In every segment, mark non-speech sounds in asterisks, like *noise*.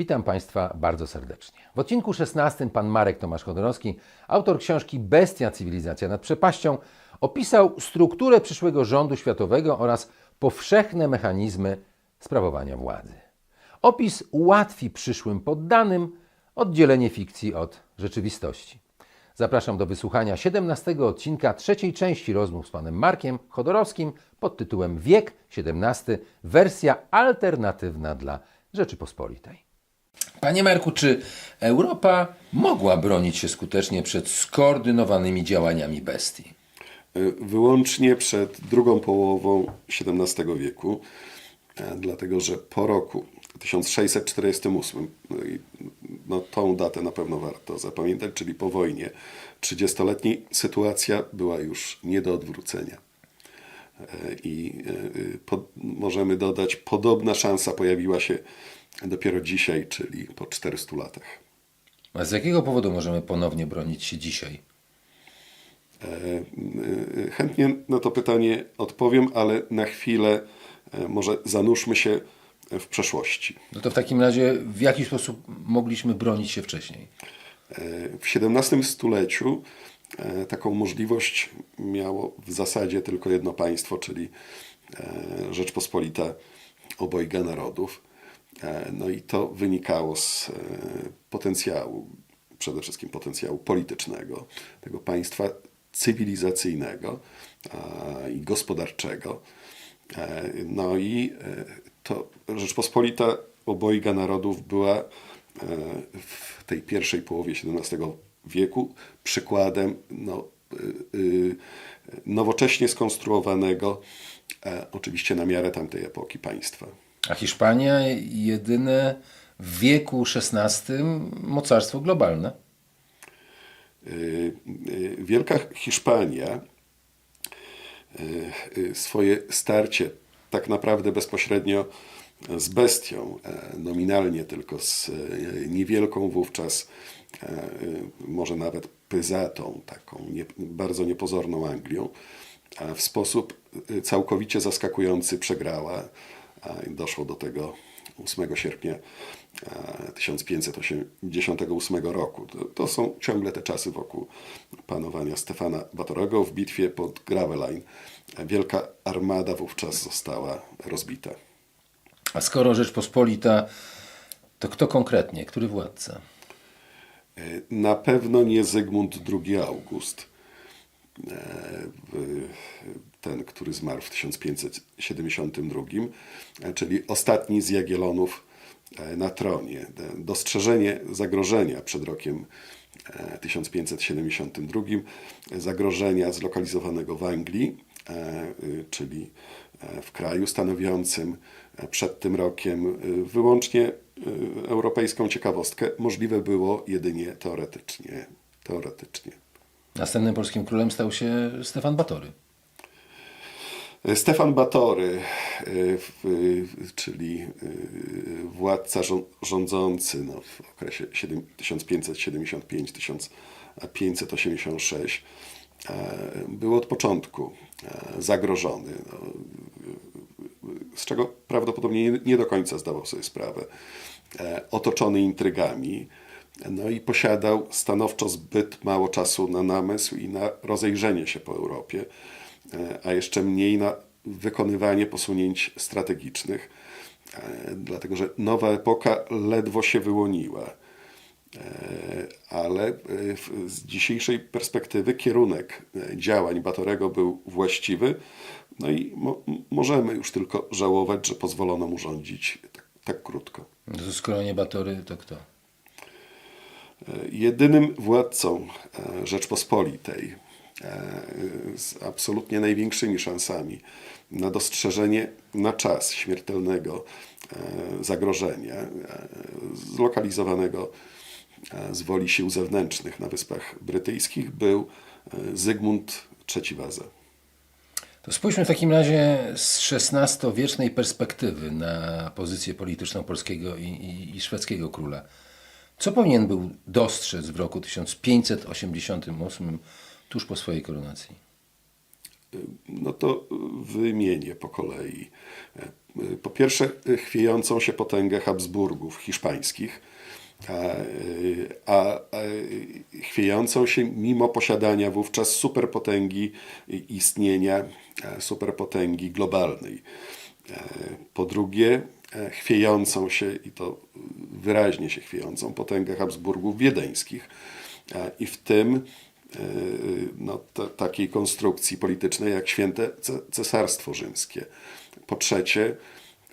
Witam Państwa bardzo serdecznie. W odcinku 16 pan Marek Tomasz Chodorowski, autor książki Bestia Cywilizacja nad przepaścią, opisał strukturę przyszłego rządu światowego oraz powszechne mechanizmy sprawowania władzy. Opis ułatwi przyszłym poddanym oddzielenie fikcji od rzeczywistości. Zapraszam do wysłuchania 17 odcinka trzeciej części rozmów z panem Markiem Chodorowskim pod tytułem Wiek XVII, wersja alternatywna dla Rzeczypospolitej. Panie Marku, czy Europa mogła bronić się skutecznie przed skoordynowanymi działaniami bestii? wyłącznie przed drugą połową XVII wieku, e, dlatego że po roku 1648, no no, tą datę na pewno warto zapamiętać, czyli po wojnie 30-letniej, sytuacja była już nie do odwrócenia. E, I e, po, możemy dodać, podobna szansa pojawiła się dopiero dzisiaj, czyli po 400 latach. A z jakiego powodu możemy ponownie bronić się dzisiaj? E, Chętnie na to pytanie odpowiem, ale na chwilę e, może zanurzmy się w przeszłości. No to w takim razie w jaki sposób mogliśmy bronić się wcześniej? E, W XVII stuleciu e, taką możliwość miało w zasadzie tylko jedno państwo, czyli e, Rzeczpospolita obojga narodów. E, No i to wynikało z e, potencjału, przede wszystkim potencjału politycznego tego państwa cywilizacyjnego i gospodarczego. E, No i to Rzeczpospolita obojga narodów była w tej pierwszej połowie XVII wieku przykładem no, nowocześnie skonstruowanego, oczywiście na miarę tamtej epoki państwa. A Hiszpania jedyne w wieku XVI mocarstwo globalne. Y, y, Wielka Hiszpania y, swoje starcie tak naprawdę bezpośrednio z bestią, e, nominalnie tylko z e, niewielką wówczas, e, może nawet pyzatą, taką nie, bardzo niepozorną Anglią, w sposób całkowicie zaskakujący przegrała. Doszło do tego 8 sierpnia e, 1588 roku. To, są ciągle te czasy wokół panowania Stefana Batorego w bitwie pod Gravelines. Wielka armada wówczas została rozbita. A skoro Rzeczpospolita, to kto konkretnie, który władca? E, Na pewno nie Zygmunt II August, e, ten, który zmarł w 1572, e, czyli ostatni z Jagiellonów e, na tronie. E, Dostrzeżenie zagrożenia przed rokiem e, 1572, e, zagrożenia zlokalizowanego w Anglii, y, czyli w kraju stanowiącym przed tym rokiem wyłącznie europejską ciekawostkę, możliwe było jedynie teoretycznie. teoretycznie. Następnym polskim królem stał się Stefan Batory. Stefan Batory, y, w- czyli władca rzą- rządzący no, w okresie siedem- 1575-1586, e, był od początku e, zagrożony, no, z czego prawdopodobnie nie, do końca zdawał sobie sprawę. E, Otoczony intrygami, no i posiadał stanowczo zbyt mało czasu na namysł i na rozejrzenie się po Europie, e, a jeszcze mniej na wykonywanie posunięć strategicznych, e, dlatego że nowa epoka ledwo się wyłoniła. E, ale e, z dzisiejszej perspektywy kierunek e, działań Batorego był właściwy. No i mo- możemy już tylko żałować, że pozwolono mu rządzić tak, tak krótko. No to skoro nie Batory, to kto? E, Jedynym władcą e, Rzeczpospolitej e, z absolutnie największymi szansami na dostrzeżenie na czas śmiertelnego e, zagrożenia e, zlokalizowanego e, z woli sił zewnętrznych na Wyspach Brytyjskich był Zygmunt III Waza. To spójrzmy w takim razie z XVI-wiecznej perspektywy na pozycję polityczną polskiego i, i, i szwedzkiego króla. Co powinien był dostrzec w roku 1588, tuż po swojej koronacji? No to wymienię po kolei. po pierwsze chwiejącą się potęgę Habsburgów hiszpańskich, a, a, chwiejącą się mimo posiadania wówczas superpotęgi istnienia, superpotęgi globalnej. Po drugie, chwiejącą się, i to wyraźnie się chwiejącą, potęgę Habsburgów wiedeńskich. I w tym no, ta- takiej konstrukcji politycznej jak święte ce- cesarstwo rzymskie. Po trzecie,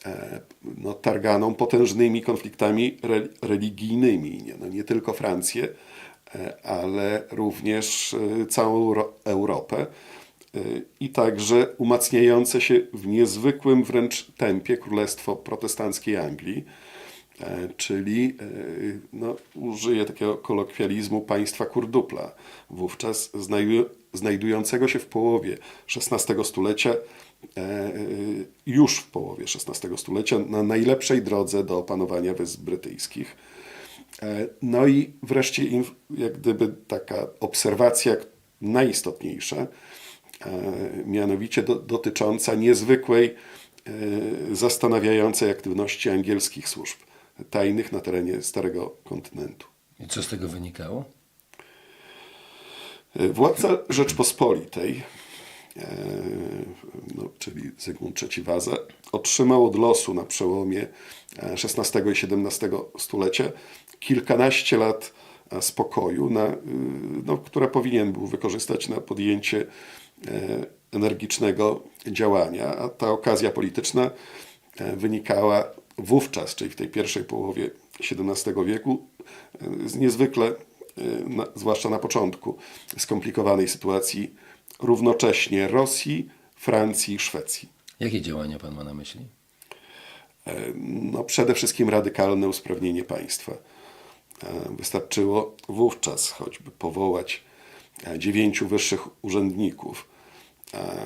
e, no, targaną potężnymi konfliktami re, religijnymi. Nie, no, nie tylko Francję, e, ale również e, całą Euro- Europę e, i także umacniające się w niezwykłym wręcz tempie Królestwo Protestanckiej Anglii, e, czyli, e, no, użyję takiego kolokwializmu, państwa kurdupla, wówczas znajdu, znajdującego się w połowie XVI stulecia, e, już w połowie XVI stulecia, na najlepszej drodze do opanowania Wysp Brytyjskich. E, No i wreszcie jak gdyby taka obserwacja najistotniejsza, e, mianowicie do, dotycząca niezwykłej, e, zastanawiającej aktywności angielskich służb tajnych na terenie Starego Kontynentu. I co z tego wynikało? E, Władca Rzeczpospolitej, e, no, czyli Zygmunt III Waza, otrzymał od losu na przełomie e, XVI i XVII stulecia kilkanaście lat e, spokoju, na, no, które powinien był wykorzystać na podjęcie e, energicznego działania, a ta okazja polityczna e, wynikała wówczas, czyli w tej pierwszej połowie XVII wieku, e, z niezwykle, e, zwłaszcza na początku, skomplikowanej sytuacji równocześnie Rosji, Francji i Szwecji. Jakie działania pan ma na myśli? E, No, przede wszystkim radykalne usprawnienie państwa. Wystarczyło wówczas choćby powołać dziewięciu wyższych urzędników,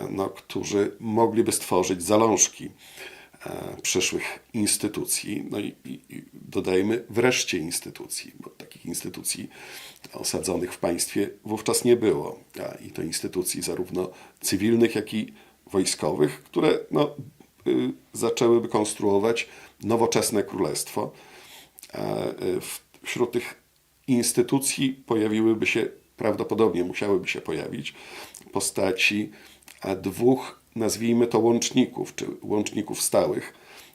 no, którzy mogliby stworzyć zalążki przyszłych instytucji. No i, i, dodajmy wreszcie instytucji, bo takich instytucji osadzonych w państwie wówczas nie było. A, I to instytucji zarówno cywilnych, jak i wojskowych, które no, y, zaczęłyby konstruować nowoczesne królestwo. A, y, w- Wśród tych instytucji pojawiłyby się, prawdopodobnie musiałyby się pojawić, postaci dwóch, nazwijmy to łączników, czy łączników stałych,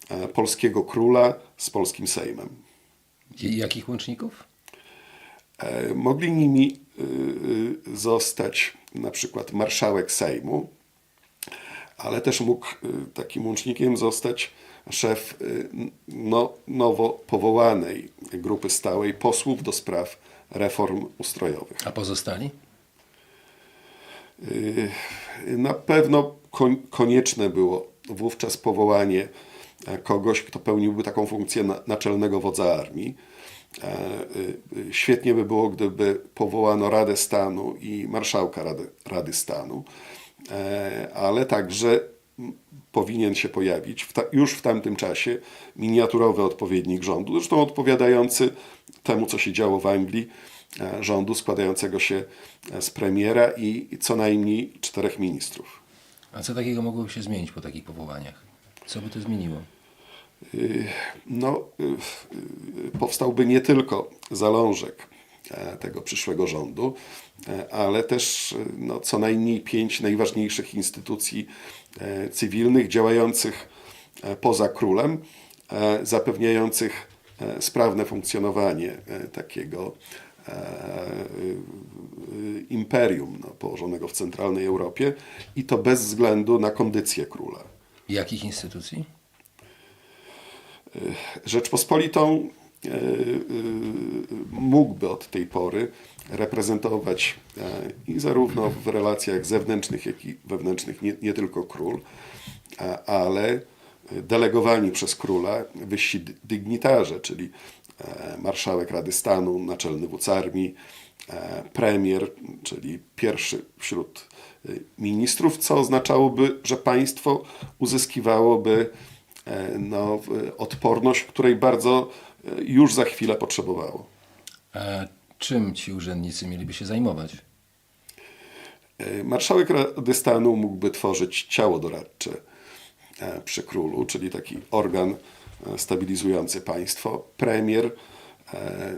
a, polskiego króla z polskim Sejmem. I jakich łączników? E, Mogli nimi y, zostać na przykład marszałek Sejmu, ale też mógł takim łącznikiem zostać szef no, nowo powołanej grupy stałej posłów do spraw reform ustrojowych. A pozostali? Na pewno konieczne było wówczas powołanie e, kogoś, kto pełniłby taką funkcję na- naczelnego wodza armii. E, y, Świetnie by było, gdyby powołano Radę Stanu i marszałka Rady, Rady Stanu, E, ale także powinien się pojawić w ta, już w tamtym czasie miniaturowy odpowiednik rządu, zresztą odpowiadający temu, co się działo w Anglii, e, rządu składającego się e, z premiera i co najmniej czterech ministrów. A co takiego mogłoby się zmienić po takich powołaniach? Co by to zmieniło? no, y, y, powstałby nie tylko zalążek e, tego przyszłego rządu, e, ale też no, co najmniej pięć najważniejszych instytucji e, cywilnych działających poza królem, zapewniających sprawne funkcjonowanie takiego imperium no, położonego w centralnej Europie i to bez względu na kondycję króla. Jakich instytucji? Rzeczpospolitą e, e, mógłby od tej pory reprezentować e, i zarówno w relacjach zewnętrznych, jak i wewnętrznych nie, nie tylko król, ale delegowani przez króla wyżsi dy- dygnitarze, czyli e, marszałek Rady Stanu, naczelny wódz armii, e, premier, czyli pierwszy wśród e, ministrów, co oznaczałoby, że państwo uzyskiwałoby e, no, odporność, której bardzo e, już za chwilę potrzebowało. A czym ci urzędnicy mieliby się zajmować? E, Marszałek Rady Stanu mógłby tworzyć ciało doradcze e, przy królu, czyli taki organ e, stabilizujący państwo. Premier e,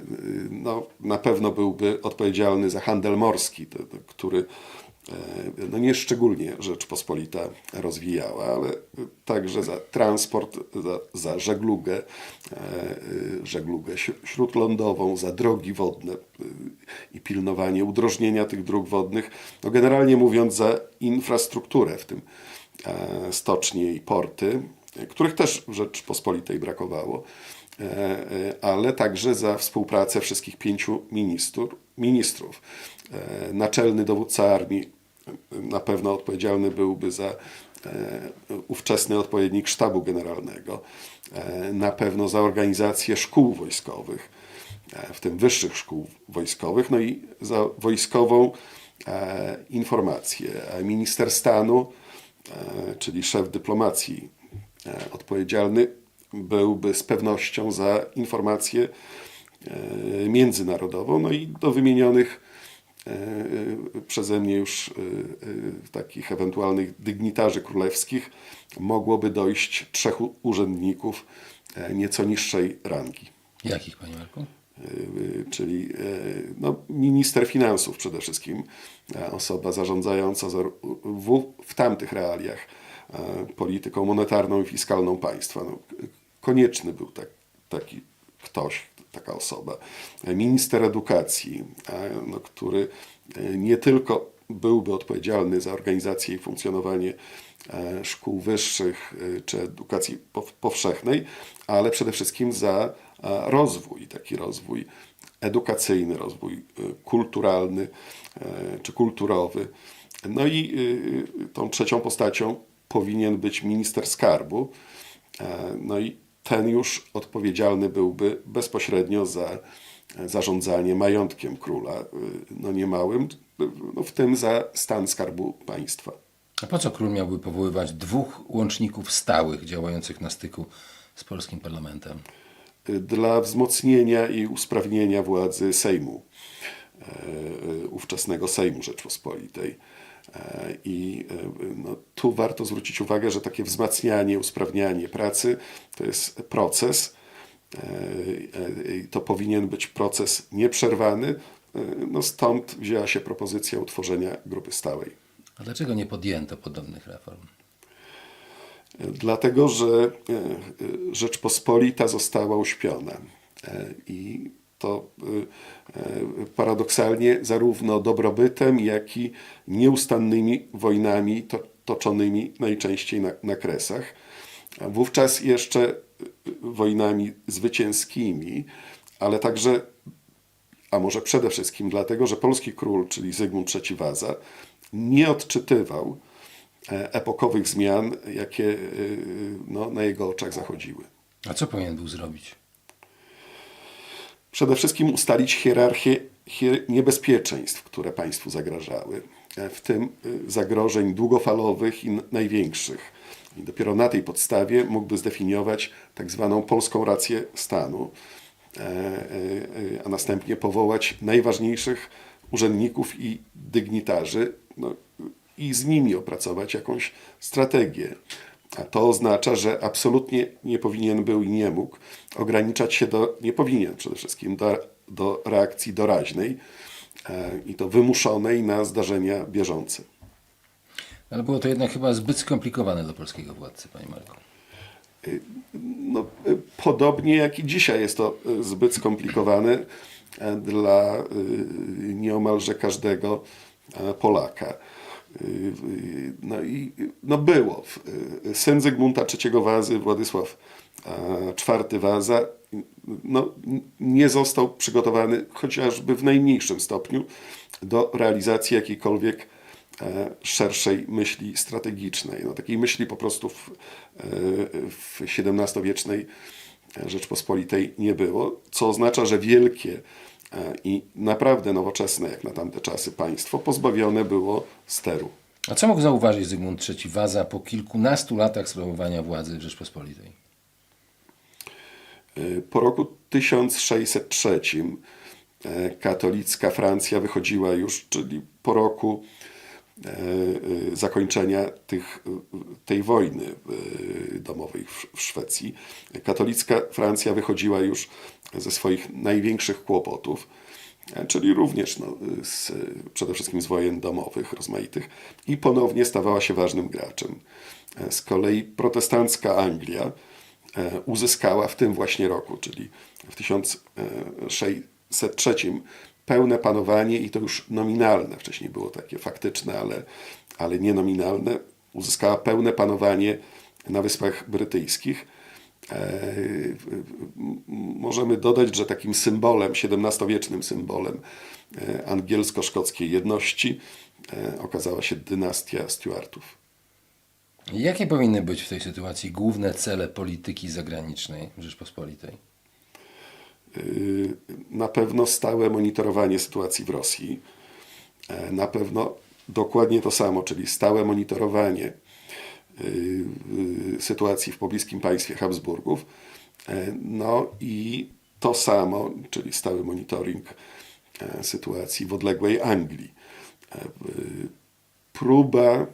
no, na pewno byłby odpowiedzialny za handel morski, który e, no nie szczególnie Rzeczpospolita rozwijała, ale także za transport, za, za żeglugę, e, żeglugę śr- śródlądową, za drogi wodne i pilnowanie udrożnienia tych dróg wodnych. No generalnie mówiąc, za infrastrukturę, w tym stocznie i porty, których też w Rzeczpospolitej brakowało, e, e, ale także za współpracę wszystkich pięciu ministrów. ministrów. E, Naczelny dowódca armii e, na pewno odpowiedzialny byłby za e, ówczesny odpowiednik sztabu generalnego, e, na pewno za organizację szkół wojskowych, e, w tym wyższych szkół wojskowych, no i za wojskową e, informację. Minister stanu, e, czyli szef dyplomacji e, odpowiedzialny, byłby z pewnością za informację e, międzynarodową, no i do wymienionych e, przeze mnie już e, e, takich ewentualnych dygnitarzy królewskich mogłoby dojść trzech urzędników e, nieco niższej rangi. Jakich, panie Marku? Czyli no, minister finansów przede wszystkim, e, osoba zarządzająca za- w, w tamtych realiach e, polityką monetarną i fiskalną państwa. No, konieczny był tak, taki ktoś, taka osoba. E, Minister edukacji, e, no, który e, nie tylko byłby odpowiedzialny za organizację i funkcjonowanie e, szkół wyższych e, czy edukacji pow- powszechnej, ale przede wszystkim za e, rozwój, taki rozwój edukacyjny, rozwój e, kulturalny e, czy kulturowy. No i e, tą trzecią postacią powinien być minister skarbu. E, No i ten już odpowiedzialny byłby bezpośrednio za zarządzanie majątkiem króla, y, no niemałym, no w tym za stan skarbu państwa. A po co król miałby powoływać dwóch łączników stałych działających na styku z polskim parlamentem? Dla wzmocnienia i usprawnienia władzy Sejmu, e, ówczesnego Sejmu Rzeczpospolitej. I e, no, tu warto zwrócić uwagę, że takie wzmacnianie, usprawnianie pracy to jest proces. E, e, To powinien być proces nieprzerwany. No stąd wzięła się propozycja utworzenia grupy stałej. A dlaczego nie podjęto podobnych reform? Dlatego, że Rzeczpospolita została uśpiona. I to e, e, paradoksalnie zarówno dobrobytem, jak i nieustannymi wojnami to, toczonymi najczęściej na, na kresach. Wówczas jeszcze e, wojnami zwycięskimi, ale także a może przede wszystkim dlatego, że polski król, czyli Zygmunt III Waza, nie odczytywał e, epokowych zmian, jakie y, no, na jego oczach zachodziły. A co powinien był zrobić? Przede wszystkim ustalić hierarchię hier- niebezpieczeństw, które państwu zagrażały, e, w tym y, zagrożeń długofalowych i największych. I dopiero na tej podstawie mógłby zdefiniować tak zwaną polską rację stanu, e, e, e, a następnie powołać najważniejszych urzędników i dygnitarzy no, i z nimi opracować jakąś strategię. A to oznacza, że absolutnie nie powinien był i nie mógł ograniczać się do, nie powinien przede wszystkim do, do reakcji doraźnej e, i to wymuszonej na zdarzenia bieżące. Ale było to jednak chyba zbyt skomplikowane dla polskiego władcy, panie Marku. No, y, podobnie jak i dzisiaj jest to y, zbyt skomplikowane e, dla y, nieomalże każdego e, Polaka. Y, y, No i no było. Y, Syn Zygmunta III Wazy, Władysław IV Waza, no, nie został przygotowany chociażby w najmniejszym stopniu do realizacji jakiejkolwiek e, szerszej myśli strategicznej. No, takiej myśli po prostu w, e, w XVII-wiecznej Rzeczpospolitej nie było, co oznacza, że wielkie i naprawdę nowoczesne, jak na tamte czasy, państwo pozbawione było steru. A co mógł zauważyć Zygmunt III Waza po kilkunastu latach sprawowania władzy w Rzeczpospolitej? E, Po roku 1603 e, katolicka Francja wychodziła już, czyli po roku e, e, zakończenia tych, tej wojny e, domowej w Szwecji. Katolicka Francja wychodziła już ze swoich największych kłopotów, e, czyli również no, z, przede wszystkim z wojen domowych rozmaitych i ponownie stawała się ważnym graczem. E, Z kolei protestancka Anglia e, uzyskała w tym właśnie roku, czyli w 1603 pełne panowanie i to już nominalne, wcześniej było takie faktyczne, ale, ale nie nominalne, uzyskała pełne panowanie na Wyspach Brytyjskich. E, Możemy dodać, że takim symbolem, XVII-wiecznym symbolem e, angielsko-szkockiej jedności e, okazała się dynastia Stuartów. Jakie powinny być w tej sytuacji główne cele polityki zagranicznej Rzeczpospolitej? Na pewno stałe monitorowanie sytuacji w Rosji. Na pewno dokładnie to samo, czyli stałe monitorowanie sytuacji w pobliskim państwie Habsburgów. E, No i to samo, czyli stały monitoring e, sytuacji w odległej Anglii. E, y, Próba y,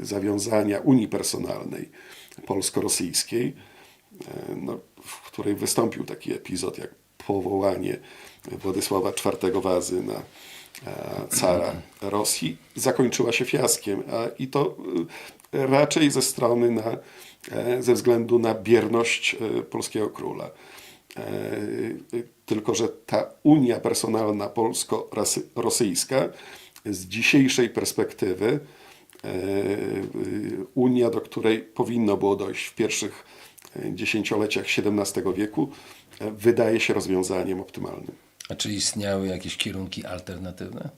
y, zawiązania Unii Personalnej polsko-rosyjskiej, no, w której wystąpił taki epizod jak powołanie Władysława IV Wazy na cara Rosji, zakończyła się fiaskiem, i to y, raczej ze strony na, e, ze względu na bierność e, polskiego króla. E, Tylko, że ta unia personalna polsko-rosyjska z dzisiejszej perspektywy e, Unia, do której powinno było dojść w pierwszych e, dziesięcioleciach XVII wieku, e, wydaje się rozwiązaniem optymalnym. A czy istniały jakieś kierunki alternatywne?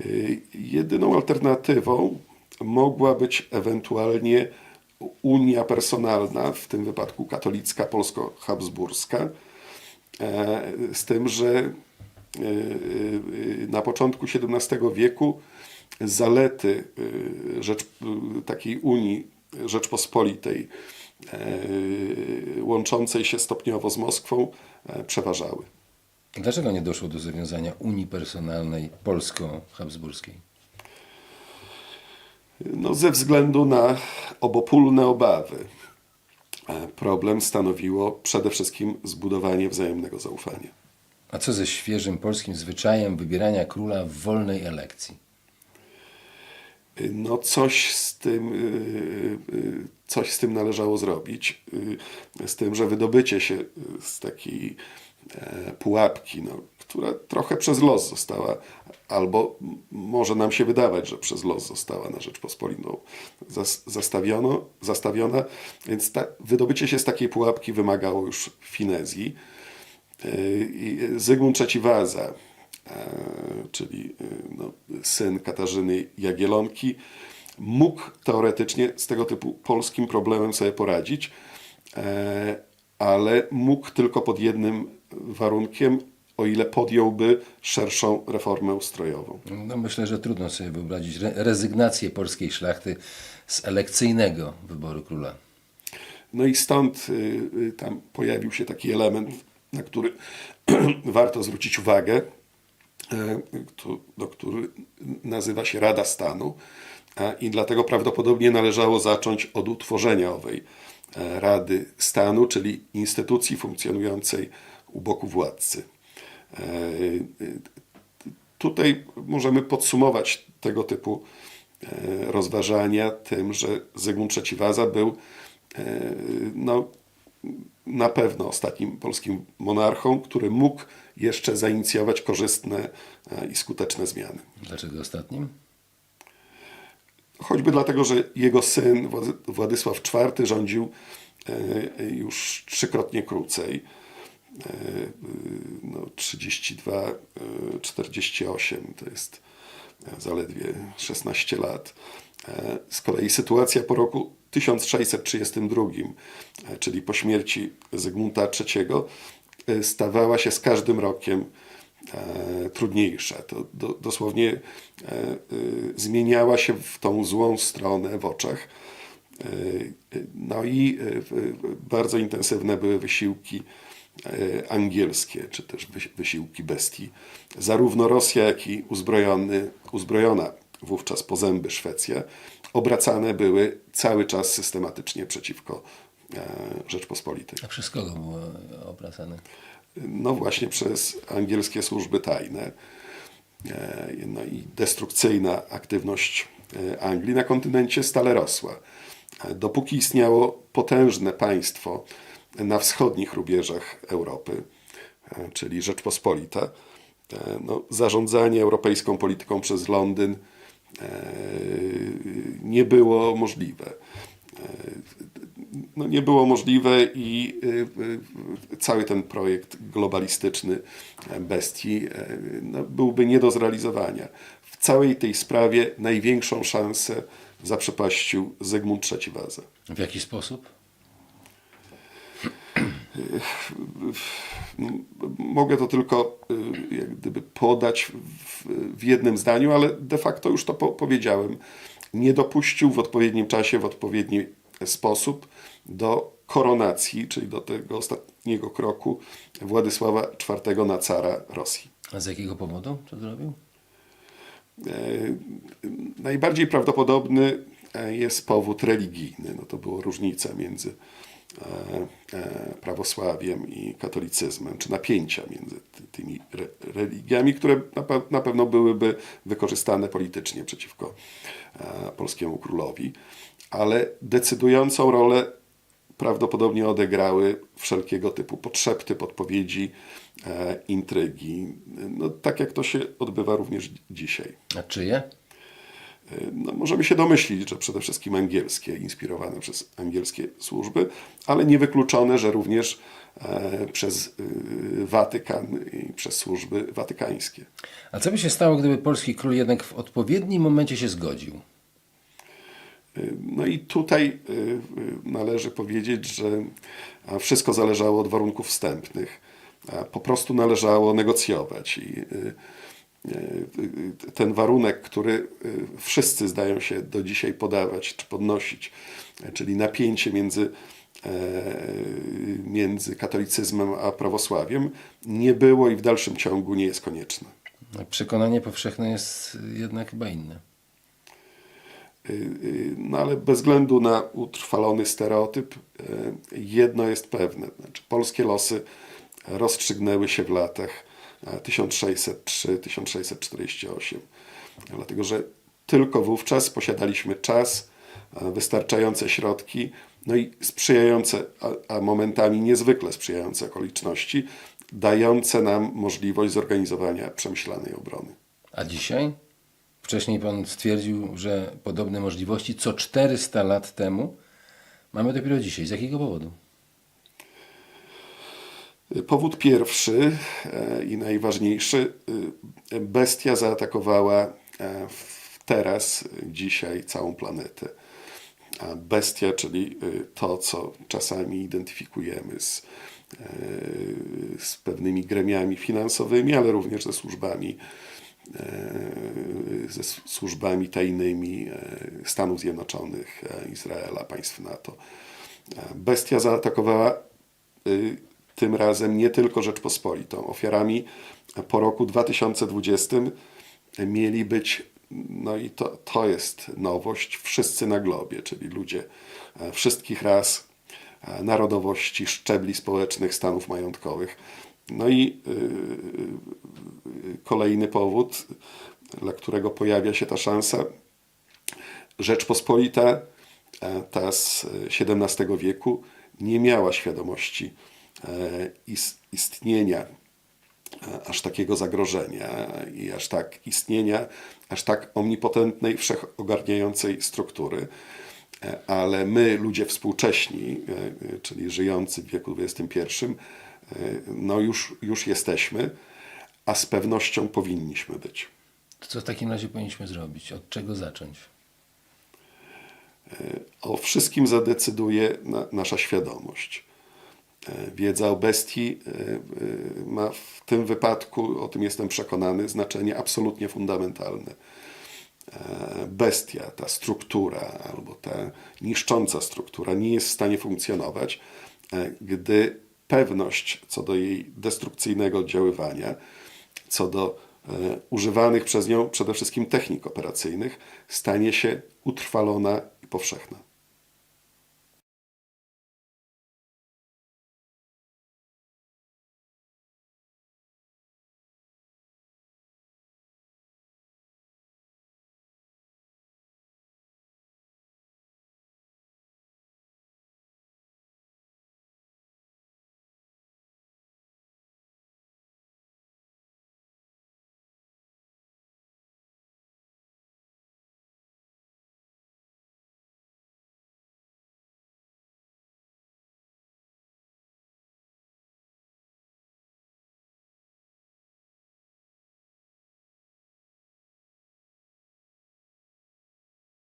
Y, Jedyną alternatywą mogła być ewentualnie unia personalna, w tym wypadku katolicka, polsko-habsburska, e, z tym, że e, e, na początku XVII wieku zalety rzecz, takiej Unii Rzeczpospolitej, łączącej się stopniowo z Moskwą, przeważały. Dlaczego nie doszło do zawiązania Unii Personalnej Polsko-Habsburskiej? No, ze względu na obopólne obawy. E, Problem stanowiło przede wszystkim zbudowanie wzajemnego zaufania. A co ze świeżym polskim zwyczajem wybierania króla w wolnej elekcji? Y, No coś z tym, y, coś z tym należało zrobić. Z tym, że wydobycie się z takiej e, pułapki, no, która trochę przez los została, albo może nam się wydawać, że przez los została na Rzeczpospolitą zas- zastawiono, zastawiona, więc ta, wydobycie się z takiej pułapki wymagało już finezji. I Zygmunt III Waza, e, czyli no, syn Katarzyny Jagielonki, mógł teoretycznie z tego typu polskim problemem sobie poradzić, e, ale mógł tylko pod jednym warunkiem, o ile podjąłby szerszą reformę ustrojową. No, myślę, że trudno sobie wyobrazić re- rezygnację polskiej szlachty z elekcyjnego wyboru króla. No i stąd y, y, tam pojawił się taki element, na który *clears throat* warto zwrócić uwagę, e, do który nazywa się Rada Stanu. I dlatego prawdopodobnie należało zacząć od utworzenia owej e, Rady Stanu, czyli instytucji funkcjonującej u boku władcy. E, y, Tutaj możemy podsumować tego typu e, rozważania tym, że Zygmunt III Waza był e, no, na pewno ostatnim polskim monarchą, który mógł jeszcze zainicjować korzystne e, i skuteczne zmiany. Dlaczego ostatnim? Choćby dlatego, że jego syn Władysław IV rządził e, już trzykrotnie krócej. E, No, 32, e, 48 to jest e, zaledwie 16 lat. E, Z kolei sytuacja po roku 1632, e, czyli po śmierci Zygmunta III, e, stawała się z każdym rokiem e, trudniejsza. To do, dosłownie e, e, zmieniała się w tą złą stronę w oczach. E, e, No i e, bardzo intensywne były wysiłki e, angielskie, czy też wysi- wysiłki bestii, zarówno Rosja, jak i uzbrojony, uzbrojona wówczas po zęby Szwecja, obracane były cały czas systematycznie przeciwko e, Rzeczpospolitej. A przez kogo było obracane? No właśnie przez angielskie służby tajne. E, No i destrukcyjna aktywność e, Anglii na kontynencie stale rosła. E, Dopóki istniało potężne państwo na wschodnich rubieżach Europy, e, czyli Rzeczpospolita, e, no, zarządzanie europejską polityką przez Londyn e, nie było możliwe no, nie było możliwe i cały ten projekt globalistyczny bestii no, byłby nie do zrealizowania. W całej tej sprawie największą szansę zaprzepaścił Zygmunt III Waza. W jaki sposób? Mogę to tylko y, jak gdyby podać w, w jednym zdaniu, ale de facto już to po, powiedziałem. Nie dopuścił w odpowiednim czasie, w odpowiedni sposób do koronacji, czyli do tego ostatniego kroku Władysława IV na cara Rosji. A z jakiego powodu to zrobił? E, Najbardziej prawdopodobny e, jest powód religijny. No to była różnica między prawosławiem i katolicyzmem, czy napięcia między ty- tymi re, religiami, które na, pe- na pewno byłyby wykorzystane politycznie przeciwko e, polskiemu królowi, ale decydującą rolę prawdopodobnie odegrały wszelkiego typu podszepty, podpowiedzi, e, intrygi. No, tak jak to się odbywa również dzisiaj. A czyje? No, możemy się domyślić, że przede wszystkim angielskie, inspirowane przez angielskie służby, ale niewykluczone, że również e, przez y, Watykan i przez służby watykańskie. A co by się stało, gdyby polski król jednak w odpowiednim momencie się zgodził? No i tutaj y, y, należy powiedzieć, że wszystko zależało od warunków wstępnych. Po prostu należało negocjować i y, y, ten warunek, który y, wszyscy zdają się do dzisiaj podawać czy podnosić, e, czyli napięcie między, e, między katolicyzmem a prawosławiem, nie było i w dalszym ciągu nie jest konieczne. Przekonanie powszechne jest jednak chyba inne. No ale bez względu na utrwalony stereotyp, jedno jest pewne. Znaczy, polskie losy rozstrzygnęły się w latach e, 1603-1648. Dlatego, że tylko wówczas posiadaliśmy czas, e, wystarczające środki, no i sprzyjające, a, a momentami niezwykle sprzyjające okoliczności, dające nam możliwość zorganizowania przemyślanej obrony. A dzisiaj? Wcześniej pan stwierdził, że podobne możliwości co 400 lat temu mamy dopiero dzisiaj. Z jakiego powodu? Powód pierwszy e, i najważniejszy. e, Bestia zaatakowała e, teraz, dzisiaj całą planetę. A bestia, czyli to, co czasami identyfikujemy z, z pewnymi gremiami finansowymi, ale również ze służbami, ze służbami tajnymi Stanów Zjednoczonych, Izraela, państw NATO. Bestia zaatakowała tym razem nie tylko Rzeczpospolitą. Ofiarami po roku 2020 mieli być, no i to, to jest nowość, wszyscy na globie, czyli ludzie e, wszystkich ras, e, narodowości, szczebli społecznych, stanów majątkowych. No i y, y, kolejny powód, dla którego pojawia się ta szansa, Rzeczpospolita, ta z XVII wieku, nie miała świadomości istnienia e, aż takiego zagrożenia i aż tak istnienia, aż tak omnipotentnej, wszechogarniającej struktury. E, Ale my, ludzie współcześni, e, e, czyli żyjący w wieku XXI, e, no już, już jesteśmy, a z pewnością powinniśmy być. To co w takim razie powinniśmy zrobić? Od czego zacząć? O wszystkim zadecyduje na, nasza świadomość. E, Wiedza o bestii e, e, ma w tym wypadku, o tym jestem przekonany, znaczenie absolutnie fundamentalne. Bestia, ta struktura albo ta niszcząca struktura nie jest w stanie funkcjonować, gdy pewność co do jej destrukcyjnego oddziaływania, co do używanych przez nią przede wszystkim technik operacyjnych, stanie się utrwalona i powszechna.